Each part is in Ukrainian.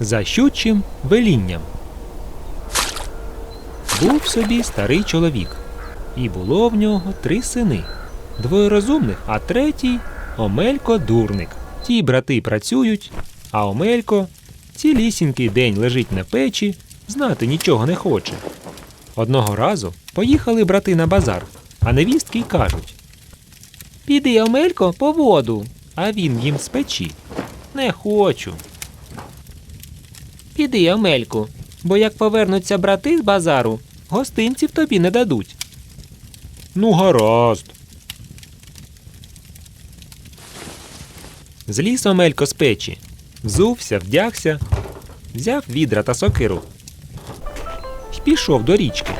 За щучим велінням. Був собі старий чоловік, і було в нього три сини. Двоє розумних, а третій Омелько дурник. Ті брати працюють, а Омелько цілісінький день лежить на печі, знати нічого не хоче. Одного разу поїхали брати на базар, а невістки й кажуть: Піди, Омелько, по воду, а він їм з печі. Не хочу. Піди, Омельку, бо як повернуться брати з базару, гостинців тобі не дадуть. Ну, гаразд. Зліз Омелько з печі, взувся, вдягся, взяв відра та сокиру. І пішов до річки.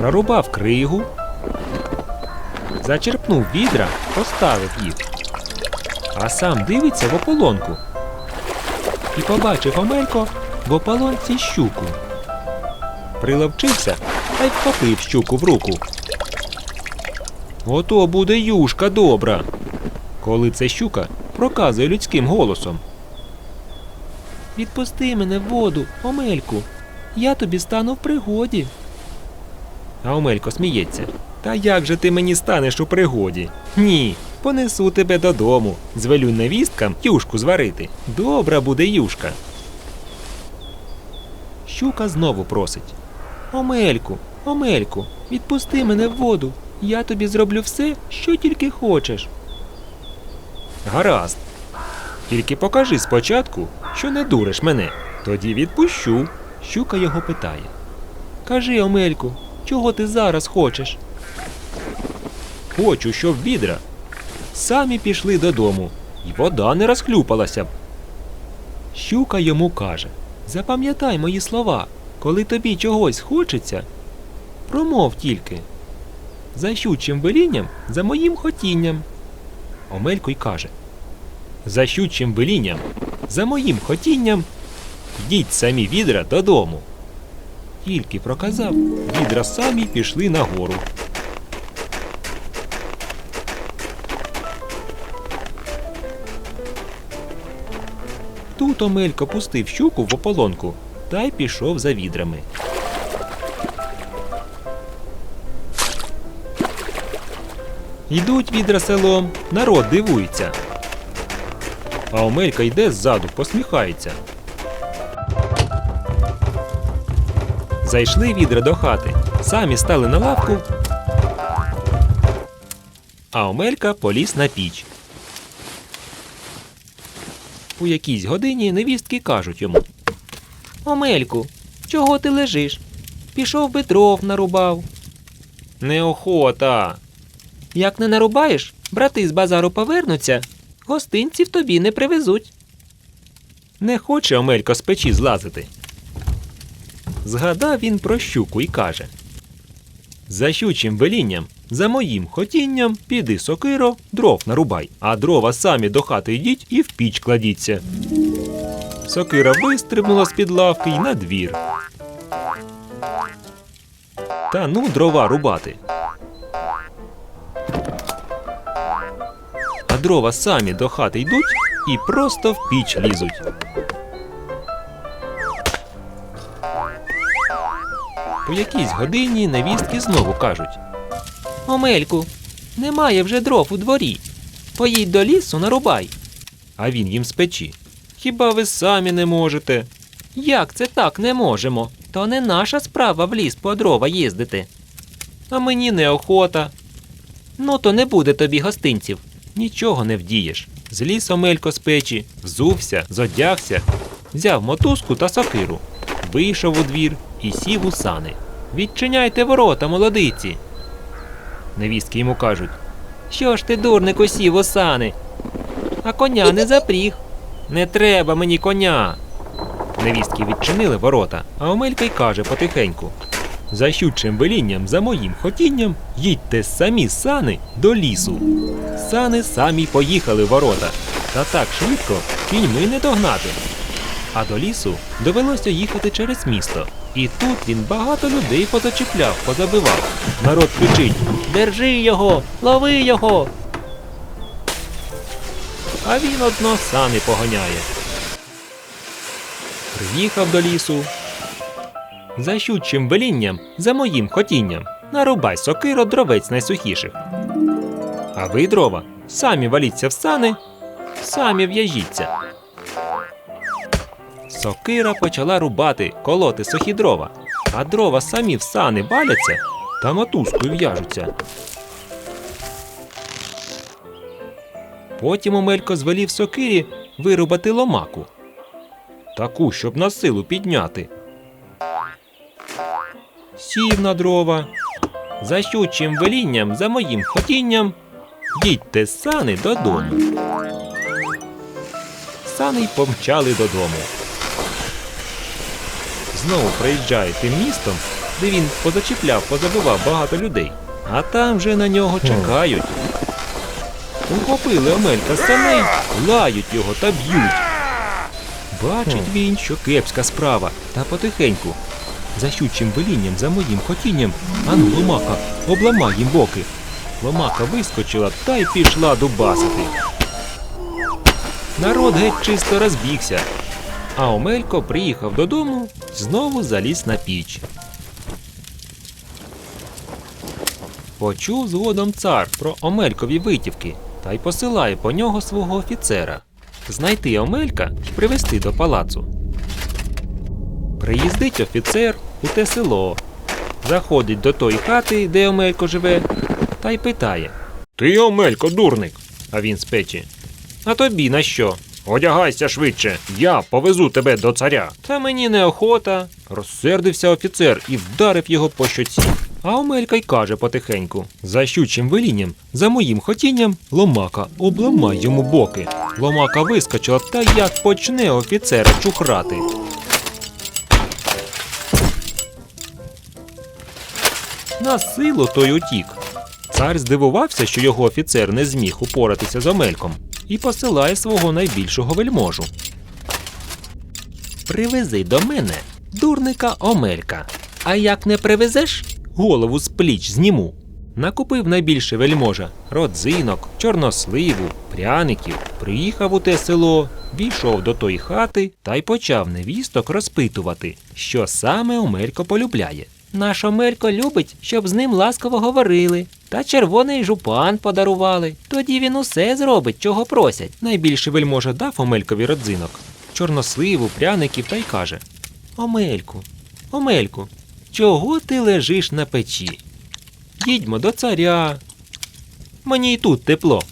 Прорубав кригу, зачерпнув відра, поставив їх, а сам дивиться в ополонку. І побачив Омелько в ополонці щуку. Приловчився та й вхопив щуку в руку. Ото буде юшка добра. Коли це щука проказує людським голосом. Відпусти мене в воду, Омельку. Я тобі стану в пригоді. А Омелько сміється. Та як же ти мені станеш у пригоді? Ні, понесу тебе додому, звелю невісткам юшку зварити. Добра буде юшка. Щука знову просить. Омельку, Омельку, відпусти мене в воду. Я тобі зроблю все, що тільки хочеш. Гаразд. Тільки покажи спочатку, що не дуриш мене. Тоді відпущу. Щука його питає. Кажи, Омельку, чого ти зараз хочеш? Хочу, щоб відра. Самі пішли додому, і вода не розхлюпалася б. Щука йому каже: Запам'ятай мої слова, коли тобі чогось хочеться, промов тільки. За щучим велінням, за моїм хотінням. Омелько й каже: За щучим велінням, за моїм хотінням, йдіть самі відра додому. Тільки проказав, відра самі пішли нагору. Тут Омелько пустив щуку в ополонку та й пішов за відрами. Йдуть відра селом, народ дивується. А Омелька йде ззаду, посміхається. Зайшли відра до хати, самі стали на лавку, а Омелька поліз на піч. У якійсь годині невістки кажуть йому Омельку, чого ти лежиш? Пішов би дров нарубав. Неохота. Як не нарубаєш, брати з базару повернуться, гостинців тобі не привезуть. Не хоче Омелько з печі злазити. Згадав він про щуку і каже За щучим велінням, за моїм хотінням, піди сокиро, дров нарубай, а дрова самі до хати йдіть і в піч кладіться. Сокира вистрибнула з-під лавки й на двір. Та ну дрова рубати. А дрова самі до хати йдуть і просто в піч лізуть. У якійсь годині невістки знову кажуть Омельку, немає вже дров у дворі. Поїдь до лісу, нарубай. А він їм з печі. Хіба ви самі не можете? Як це так не можемо? То не наша справа в ліс по дрова їздити. А мені неохота. Ну, то не буде тобі гостинців. Нічого не вдієш. Зліз Омелько з печі, взувся, зодягся, взяв мотузку та сокиру, вийшов у двір і сів у сани. Відчиняйте ворота, молодиці. Невістки йому кажуть. Що ж ти, дурнику, сів у сани? А коня не запріг. Не треба мені коня. Невістки відчинили ворота, а Омелька й каже потихеньку. За щучим велінням, за моїм хотінням, їдьте самі сани до лісу. Сани самі поїхали в ворота. Та так швидко кіньми не догнати. А до лісу довелося їхати через місто. І тут він багато людей позачіпляв, позабивав. Народ кричить: Держи його! Лови його! А він одно сам і поганяє. Приїхав до лісу. За щучим велінням, за моїм хотінням, нарубай сокиро дровець найсухіших. А ви, дрова, самі валіться в сани, самі в'яжіться. Сокира почала рубати, колоти сухі дрова, а дрова самі в сани валяться та мотузкою в'яжуться. Потім Омелько звелів сокирі вирубати ломаку. Таку, щоб на силу підняти. Сів на дрова. За щучим велінням, за моїм хотінням, їдьте сани додому. Сани помчали додому. Знову проїжджає тим містом, де він позачіпляв, позабивав багато людей. А там вже на нього чекають. Ухопили Омелька з саней, лають його та б'ють. Бачить він, що кепська справа, та потихеньку. За щучим велінням, за моїм хотінням, ану, ломака, обламай їм боки. Ломака вискочила та й пішла дубасити. Народ геть чисто розбігся. А Омелько приїхав додому, знову заліз на піч. Почув згодом цар про Омелькові витівки та й посилає по нього свого офіцера знайти Омелька і привезти до палацу. Приїздить офіцер у те село, заходить до тої хати, де Омелько живе, та й питає: Ти, Омелько, дурник. А він з печі. А тобі на що? Одягайся швидше, я повезу тебе до царя. Та мені неохота. Розсердився офіцер і вдарив його по щоці. А Омелька й каже потихеньку: за щучим велінням, за моїм хотінням, ломака, обламай йому боки. Ломака вискочила та як почне офіцера чухрати. На силу той утік. Цар здивувався, що його офіцер не зміг упоратися з Омельком, і посилає свого найбільшого вельможу. Привези до мене дурника Омелька. А як не привезеш, голову з пліч зніму. Накупив найбільше вельможа родзинок, чорносливу, пряників, приїхав у те село, війшов до тої хати та й почав невісток розпитувати, що саме Омелько полюбляє. Наш Омелько любить, щоб з ним ласково говорили, та червоний жупан подарували. Тоді він усе зробить, чого просять. Найбільше вельможа дав Омелькові родзинок, чорносливу, пряників та й каже: Омельку, Омельку, чого ти лежиш на печі? Їдьмо до царя. Мені й тут тепло.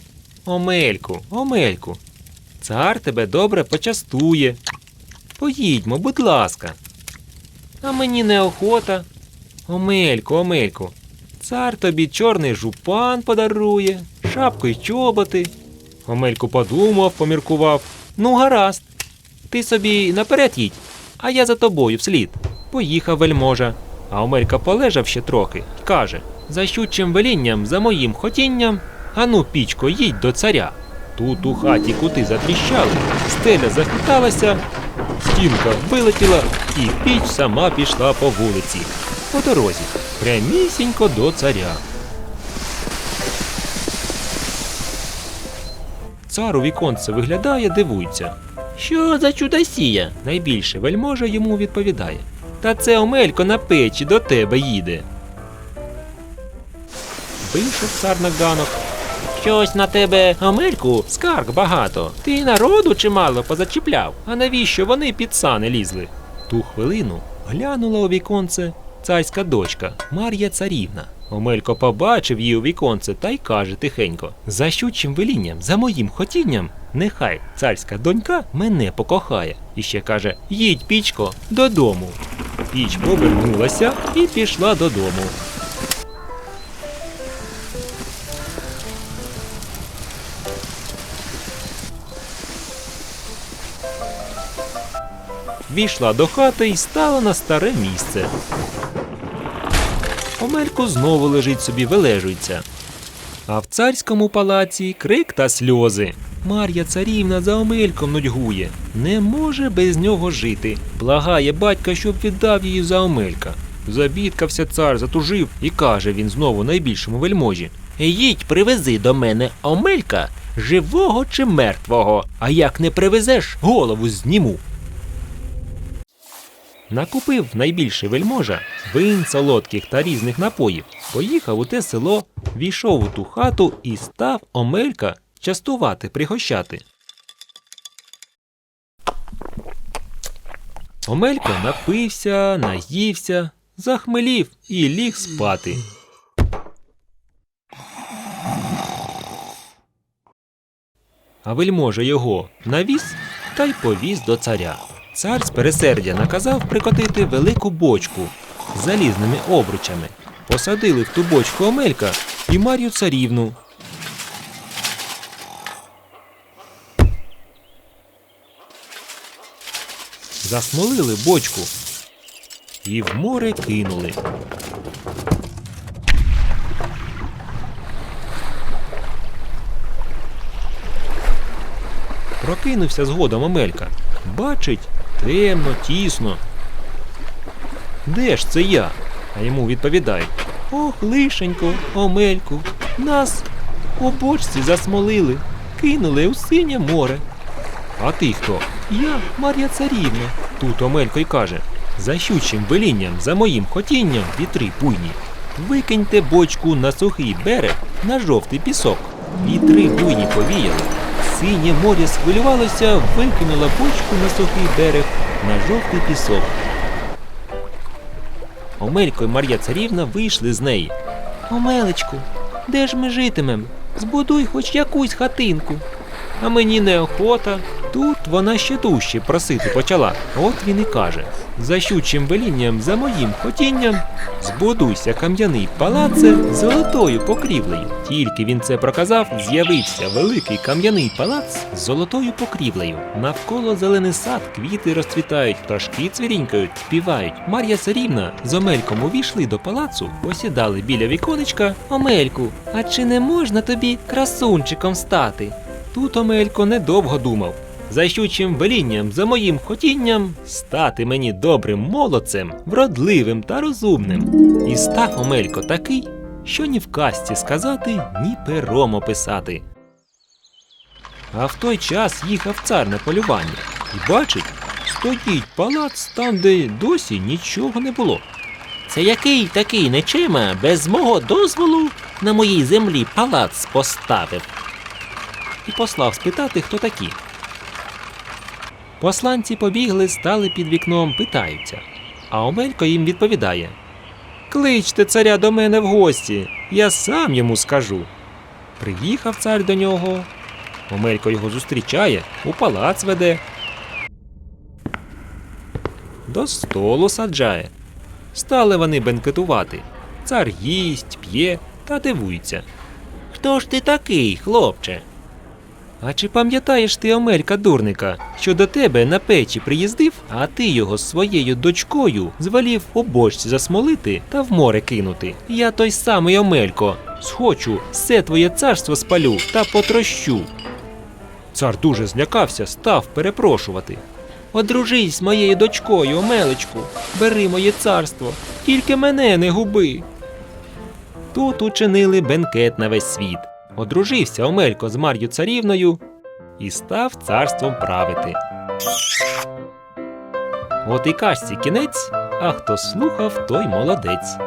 Омельку, Омельку, цар тебе добре почастує. Поїдьмо, будь ласка. А мені неохота. Омельку, Омельку, цар тобі чорний жупан подарує, шапку й чоботи. Омельку подумав, поміркував. Ну, гаразд. Ти собі наперед їдь, а я за тобою вслід. Поїхав вельможа. А Омелька полежав ще трохи, каже: за щучим велінням, за моїм хотінням, ану, пічко, їдь до царя. Тут у хаті кути затріщали, стеля захиталася, стінка вилетіла, і піч сама пішла по вулиці. По дорозі, прямісінько до царя. Цар у віконце виглядає, дивується. Що за чудосія? Найбільше вельможа йому відповідає. Та це Омелько на печі до тебе їде. Вийшов цар на ганок. Щось на тебе, Омельку, скарг багато. Ти народу чимало позачіпляв. А навіщо вони під сани лізли? Ту хвилину глянула у віконце царська дочка Мар'я Царівна. Омелько побачив її у віконце та й каже тихенько: За щучим велінням, за моїм хотінням, нехай царська донька мене покохає. І ще каже: їдь, пічко, додому. Піч повернулася і пішла додому. Війшла до хати і стала на старе місце. Омелько знову лежить собі, вилежується. А в царському палаці крик та сльози. Мар'я царівна за Омельком нудьгує. Не може без нього жити. Благає батька, щоб віддав її за Омелька. Забідкався цар, затужив і каже він знову найбільшому вельможі. Їдь, привези до мене Омелька, живого чи мертвого, а як не привезеш, голову зніму. Накупив найбільший вельможа вин солодких та різних напоїв, поїхав у те село, війшов у ту хату і став Омелька частувати, пригощати. Омелько напився, наївся, захмелів і ліг спати. А вельможа його навіз та й повіз до царя. Цар з пересердя наказав прикотити велику бочку з залізними обручами. Посадили в ту бочку Омелька і Мар'ю царівну. Засмолили бочку і в море кинули. Прокинувся згодом Омелька. Бачить, темно, тісно. Де ж це я? А йому відповідають: Ох, лишенько, Омельку, нас у бочці засмолили, кинули у синє море. А ти хто? Я, Мар'я Царівна. Тут Омелько й каже: за щучим велінням, за моїм хотінням, вітри буйні. Викиньте бочку на сухий берег, на жовтий пісок. Вітри буйні повіяли. Синє море схвилювалося, викинула бочку на сухий берег, на жовтий пісок. Омелько і Мар'я Царівна вийшли з неї. Омелечку, де ж ми житимем? Збудуй хоч якусь хатинку. А мені неохота. Тут вона ще дужче просити почала. От він і каже: за щучим велінням, за моїм хотінням, збудуйся кам'яний палаце золотою покрівлею. Тільки він це проказав, з'явився великий кам'яний палац з золотою покрівлею. Навколо зелений сад, квіти розцвітають, пташки цвірінькають, співають. Мар'я Царівна з Омельком увійшли до палацу, посідали біля віконечка. Омельку, а чи не можна тобі красунчиком стати? Тут Омелько недовго думав. За щучим велінням, за моїм хотінням, стати мені добрим молодцем, вродливим та розумним. І став Омелько такий, що ні в казці сказати, ні пером описати. А в той час їхав цар на полювання і бачить, стоїть палац там, де досі нічого не було. Це який такий нечима без мого дозволу на моїй землі палац поставив? І послав спитати, хто такі. Посланці побігли, стали під вікном, питаються. А Омелько їм відповідає: Кличте царя до мене в гості, я сам йому скажу. Приїхав цар до нього. Омелько його зустрічає, у палац веде. До столу саджає. Стали вони бенкетувати. Цар їсть, п'є та дивується. Хто ж ти такий, хлопче? А чи пам'ятаєш ти Омелька дурника, що до тебе на печі приїздив, а ти його з своєю дочкою звелів у бочці засмолити та в море кинути? Я той самий Омелько, схочу, все твоє царство спалю та потрощу. Цар дуже злякався, став перепрошувати. Одружись з моєю дочкою, Омелечку, бери моє царство, тільки мене не губи. Тут учинили бенкет на весь світ. Одружився Омелько з Мар'ю царівною і став царством правити. От і кашці кінець, а хто слухав, той молодець.